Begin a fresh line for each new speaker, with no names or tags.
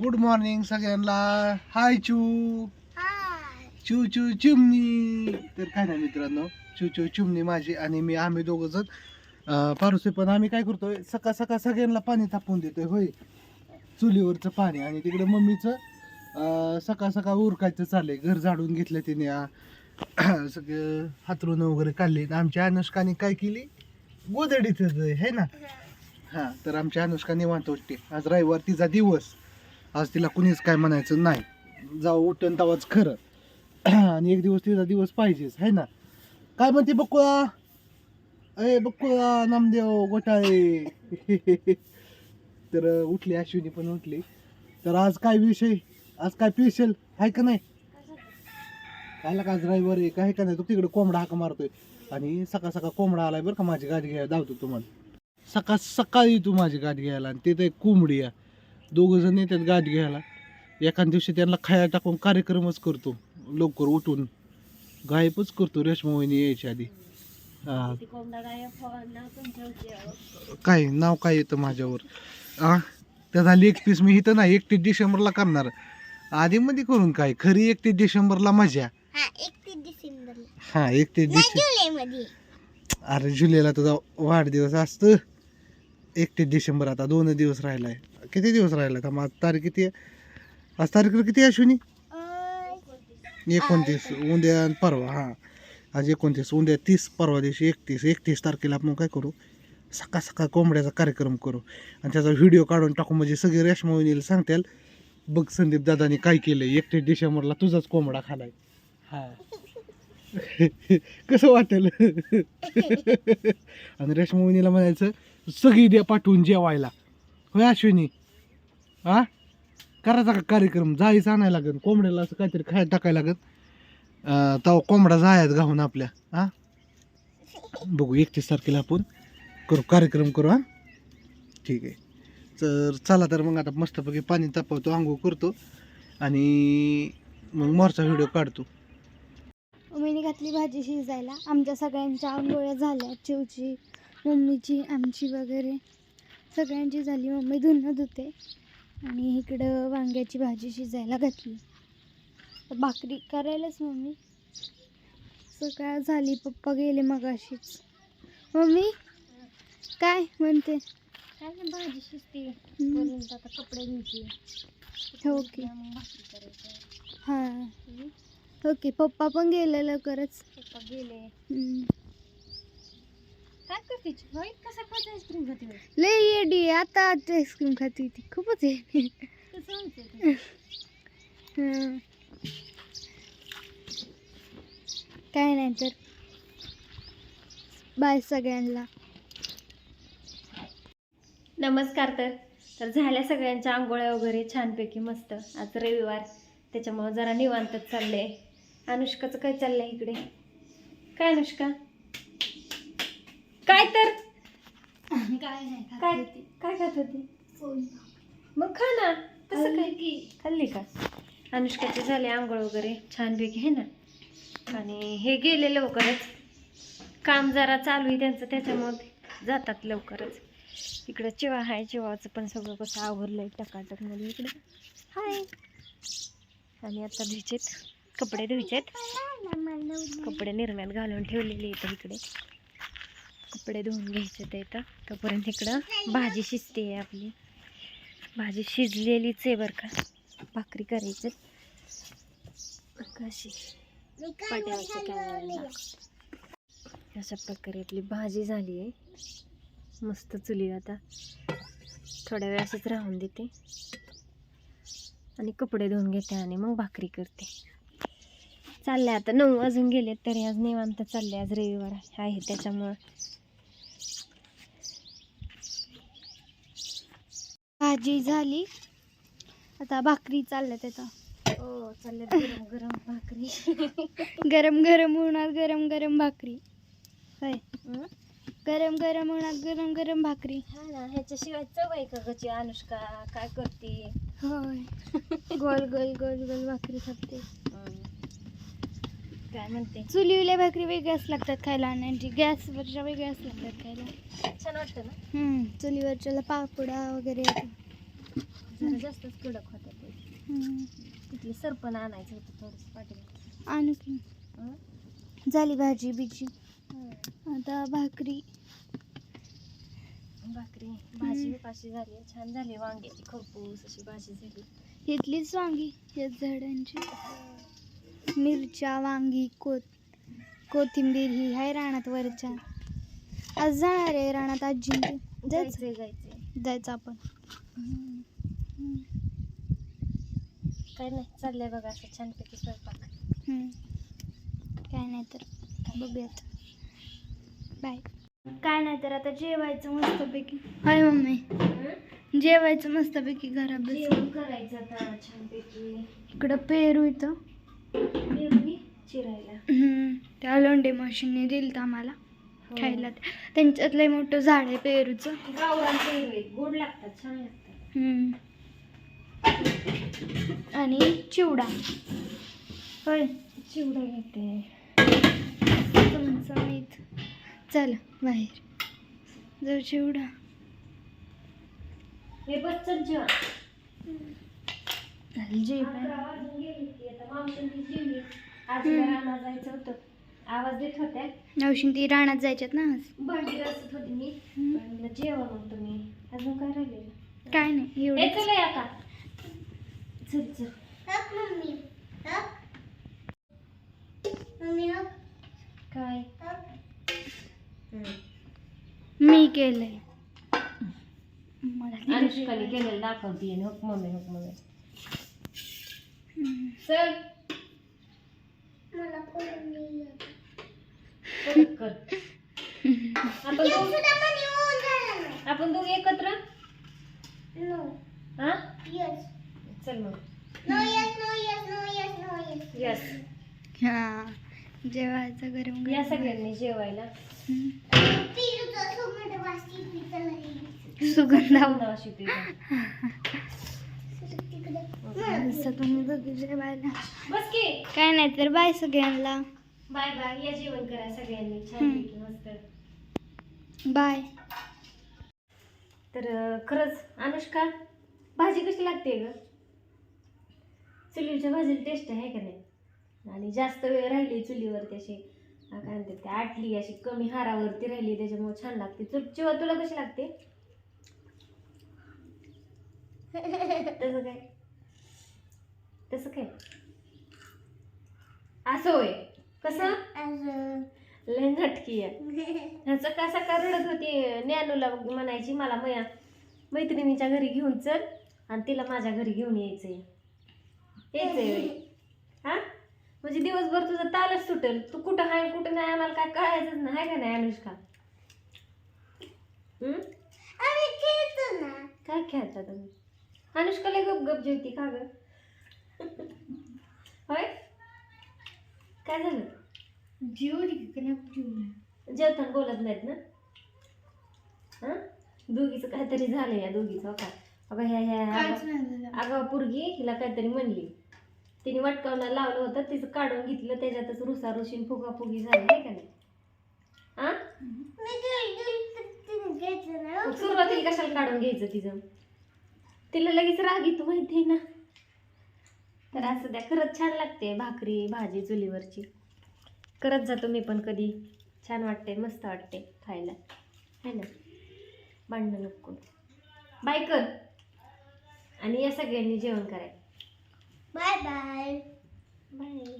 Good morning सगळ्यांना. हाय चू चू चू चिमणी तर काय नाही मित्रांनो चू चू चिमणी माझी आणि मी आम्ही दोघं जण पारुसे पण आम्ही काय करतोय सकाळ सकाळ सगळ्यांना पाणी तापवून देतोय होय. चुलीवरचं पाणी आणि तिकडे मम्मीचं सकाळ सकाळ उरकायचं चाललंय घर झाडून घेतलं तिने. सगळं हातरून वगैरे काढले. आमच्या अनुष्काने काय केली? गोदडीच आहे ना? हा. तर आमच्या अनुष्का निवांत उठते आज रविवार तिचा दिवस. आज तिला कुणीच काय म्हणायचं नाही. जाऊ उठण तवाच खरं. आणि एक दिवस तिचा दिवस पाहिजेच है ना? काय म्हणते बकुळा? अय बकुळा नामदेव गोटाळे तर उठली अश्विनी पण उठली. तर आज काय विषय? आज काय स्पेशल आहे का नाही? कायला का आज रविवार आहे काय का नाही? तो तिकडे कोंबडा हाका मारतोय. आणि सकाळ सकाळ कोंबडा आलाय बरं का माझी गाडी घ्यायला. धावतो तुम्हाला. सकाळ सकाळी तू माझी गाडी घ्यायला आणि ते कोंबडी आहे. दोघं जण येतात गाडी घ्यायला. एखाद दिवशी त्यांना खायला टाकून कार्यक्रमच करतो लवकर उठून. गायबच करतो रेशमा वहिनी यायच्या आधी. हा. काय नाव काय येतं माझ्यावर? आ? त्याचा लेग पीस मी इथं नाही एकतीस डिसेंबरला करणार आधी मध्ये करून काय? खरी एकतीस डिसेंबरला मजा.
हा एकतीस डिसेंबर
हा एकतीस अरे जुलैला तुझा वाढदिवस असतं. एकतीस डिसेंबर आता दोन दिवस राहिलाय. किती दिवस राहिला आता आज तारीख किती आहे? आज तारीख किती आहे अश्विनी एकोणतीस. उद्या आणि परवा हां. आज एकोणतीस उद्या तीस परवा दिवशी एकतीस. एकतीस तारखेला आपण काय करू? सकाळ सकाळ कोंबड्याचा कार्यक्रम करू. आणि त्याचा व्हिडिओ काढून टाकू. म्हणजे सगळे रेशमा वहिनीला सांगतील बघ संदीप दादाने काय केलं एकतीस डिसेंबरला तुझाच कोंबडा खालाय. हा. कसं वाटेल? आणि रेशमा वहिनीला म्हणायचं सगळी द्या पाठवून जेवायला. होय अश्विनी? हा? करायचा का कार्यक्रम? जायचं आणायला लागेल. कोंबड्याला असं काहीतरी खायला टाकायला लागेल. अं, तेव्हा कोंबडा जाळ्यात घाऊन आपल्या हा? बघू एकतीस तारखेला आपण करू कार्यक्रम करू हा? ठीक आहे. तर चला तर मग आता मस्तपैकी पाणी तापवतो आंघोळ करतो आणि मग मोरचा व्हिडिओ काढतो.
मी घातली भाजी शिजायला. आमच्या सगळ्यांच्या आंघोळ्या झाल्या. चिवची मम्मीची आमची वगैरे सगळ्यांची झाली. मम्मी धुणं धुते. आणि इकडं वांग्याची भाजी शिजायला घातली. भाकरी करायलाच मम्मी. सकाळ झाली पप्पा गेले मग अशीच मम्मी काय म्हणते?
काय नाही भाजी शिजते. आता कपडे धुयचे
की.
मग भाकरी करायचं.
हां. ओके पप्पा पण गेले लवकरच.
पप्पा गेले. काय करते होय कसा खायचं आईस्क्रीम खाते होय?
लय येडी आहे. आता आईस्क्रीम खाती ती खूपच येडी.
कसं व्हायचं ते?
हं. काय नाही तर. बाय सगळ्यांना.
नमस्कार तर. तर झाल्या सगळ्यांच्या आंघोळ्या वगैरे छानपैकी मस्त. आज रविवार. त्याच्यामुळं जरा निवांतच चाललंय. अनुष्काचं काय चाललंय इकडे? काय अनुष्का? काय तर?
काय नाही
काय काय खात होती? मग खा ना. तसं काय? की. खाल्ली का? अनुष्काचे झाले आंघोळ वगैरे. छानपैकी आहे ना? आणि हे गेले लवकरच. काम जरा चालू आहे त्यांचं त्याच्यामुळे जातात लवकरच. इकडं चिवा आहे चिवाचं पण सगळं कसं आवरलंय टकाटकमध्ये इकडे. हाय. आणि आता धुयचेत. कपडे धुयचेत. कपडे निर्म्यात घालून ठेवलेले इथं इकडे. कपडे धुवून घ्यायचे ते इथं. तोपर्यंत इकडं भाजी शिजते आहे आपली. भाजी शिजलेलीच आहे बरं का. भाकरी करायचं. कशी अशा प्रकारे आपली भाजी झाली आहे. मस्त चुली आता थोड्या वेळ असंच राहून देते. आणि कपडे धुवून घेते आणि मग भाकरी करते. चालले आता. नऊ वाजून गेले तरी आज निवांत चालले आज रविवार आहे त्याच्यामुळं
भाजी झाली. आता भाकरी चालल्या त्याचा
हो चालले गरम गरम भाकरी.
गरम गरम उन्हात गरम गरम भाकरी. होय? गरम गरम उन्हात गरम गरम भाकरी.
हा ना ह्याच्याशिवाय चव आहे का गची अनुष्का? काय करते?
होय. गोल गोल गोल गोल भाकरी खाते.
काय म्हणते?
चुलीवल्या भाकरी वेगळ्याच लागतात खायला आणि गॅसवरच्या वेगळ्याच लागतात खायला.
छान वाटतं ना?
हम्म, चुलीवरच्याला पापडा वगैरे.
जरा जास्तच कडक होत्या ते.
हम्म.
तिथले सरपण आणायचं होतं थोडंसं पाटील
आणू की. झाली भाजी बिजी. आता भाकरी.
भाकरी भाजी पाशी झाली. छान झाली वांग्याची खरपूस अशी भाजी झाली.
इथलीच वांगी याच झाडांची. मिरच्या वांगी कोत कोथिंबीर ही आहे रानात वरच्या. आज जाणार आहे रानात आजी. जायचं? जायचं आपण.
काय नाही चाललंय बघा असं छानपैकी स्वयंपाक.
काय नाही तर बघूयात. बाय. काय नाही तर आता जेवायचं मस्तपैकी. Hi mummy. जेवायचं मस्तपैकी घरात बसून.
करायचं आता छानपैकी.
इकडं पेरू इथं.
चिरायला.
त्या लोंडे मशीनने दिलं आम्हाला खायला त्यांच्यात लय मोठं झाड आहे पेरूचं.
गोड लागतात छान लागतात.
आणि चिवडा. होय.
चिवडा घेते.
चमचमीत चला बाहेर. जाऊ चिवडा.
हे बस चल जेवण
जे
होतं. आवाज देत होत्या.
ती रानात जायच्यात ना आज?
भांडी घासत होती मी.
हम्म.
पण म्हणलं जेवा मग तुम्ही. अजून काय राहिलेलं?
काय नाही
ए
एवढं
चल आता. चल चल. काय?
मी केलंय. मला
अनुष्काने केलेलं दाखवते हुक मम्मी हुक मम्मी. चल. परत कर. आपण दोघ आपण दोघे एकत्र? हा चल मग. यस
हा. जेवायचं गरम
या
गरम
सगळ्यांनी जेवायला.
हम्म. सुगंध
नाव शिकली बस की.
काय नाही तर बाय सगळ्यांना.
Bye bye. या जेवण करा सगळ्यांनी. छान मस्त.
बाय.
तर खरंच अनुष्का भाजी कशी लागते ग? चुलीच्या भाजीला टेस्ट आहे का नाही? आणि जास्त वेळ राहिली चुलीवरती अशी. अं, काय म्हणतात ते आटली अशी कमी हारावरती राहिली त्याच्यामुळे छान लागते. चुल चिवा तुला कशी लागते? तसं काय? तसं काय? असं होय. कसं? लय नटकी आहे. का सकाळ रडत होती ज्ञानूला म्हणायची मला मया मैत्रिणीच्या घरी घेऊन चल आणि तिला माझ्या घरी घेऊन यायचंय. यायचंय होय. हा? म्हणजे दिवसभर तुझा तालच सुटेल. तू कुठं आहे कुठं नाही आम्हाला काय कळायचंच नाही. आहे का नाही अनुष्का? काय खेळता तुम्ही? अनुष्काला गप गप जेवती का ग. होय? काय झालं?
जेवली की नाही जेवली
जेवताना बोलत नाहीत ना? हा? दोघीचं काहीतरी झालं या दोघीचं हो का? अगं ह्या ह्या
काहीच
अगं
नाही झालं.
अगं पोरगी हिला काहीतरी म्हणली. तिने वाटकावला लावलं होतं तिचं काढून घेतलं त्याच्यातच रुसा रुशीन फुगाफुगी झाली आहे का नाही हा. मग सुरुवातीला कशाला काढून घ्यायचं तिचं? तिला लगेच राग येतो माहिती आहे ना? तर असं द्या खरंच छान लागते भाकरी भाजी चुलीवरची. करत जातो मी पण कधी. छान वाटते मस्त वाटते खायला. है ना? भांडणं नको बाय कर. आणि या सगळ्यांनी जेवण कराय
बाय. बाय.